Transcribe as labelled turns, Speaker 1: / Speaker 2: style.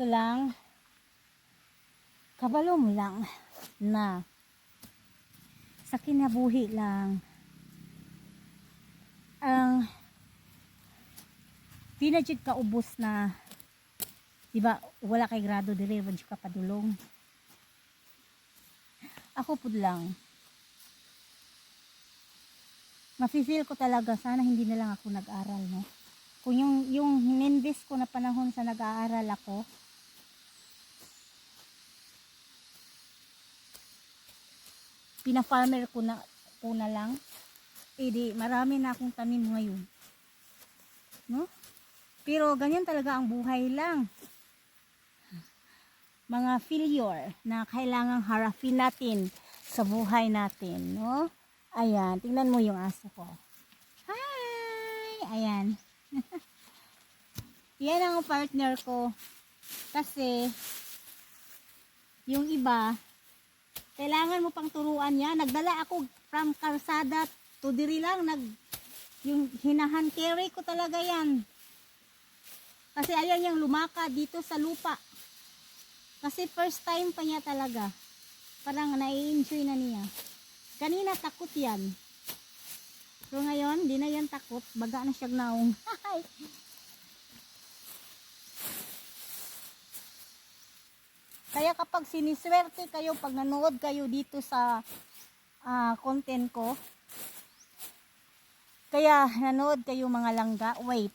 Speaker 1: Kaso lang, kabalo mo lang na sa kinabuhi lang ang pinadjud ka ubos na di ba wala kay grado dire wala ka padulong ako pud lang mafe-feel ko talaga sana hindi na lang ako nag-aral no? Kung yung yung ninvest ko na panahon sa nag-aaral ako pina-farmer ko na ko na lang. Eh di marami na akong tanim ngayon. No? Pero ganyan talaga ang buhay lang. Mga failure na kailangang harapin natin sa buhay natin no? Ayan tingnan mo yung aso ko. Hi! Ayan. Yan ang partner ko. Kasi yung iba kailangan mo pang turuan yan. Nagdala ako from Karsada to diri lang. Nag, yung hinahan carry ko talaga yan. Kasi ayaw niyang lumaka dito sa lupa. Kasi first time pa niya talaga. Parang nai-enjoy na niya. Kanina takot yan. So ngayon, di na yan takot. Baga na siya naong. Kaya kapag siniswerte kayo, pag nanood kayo dito sa ah, content ko, kaya nanood kayo mga langga, wait,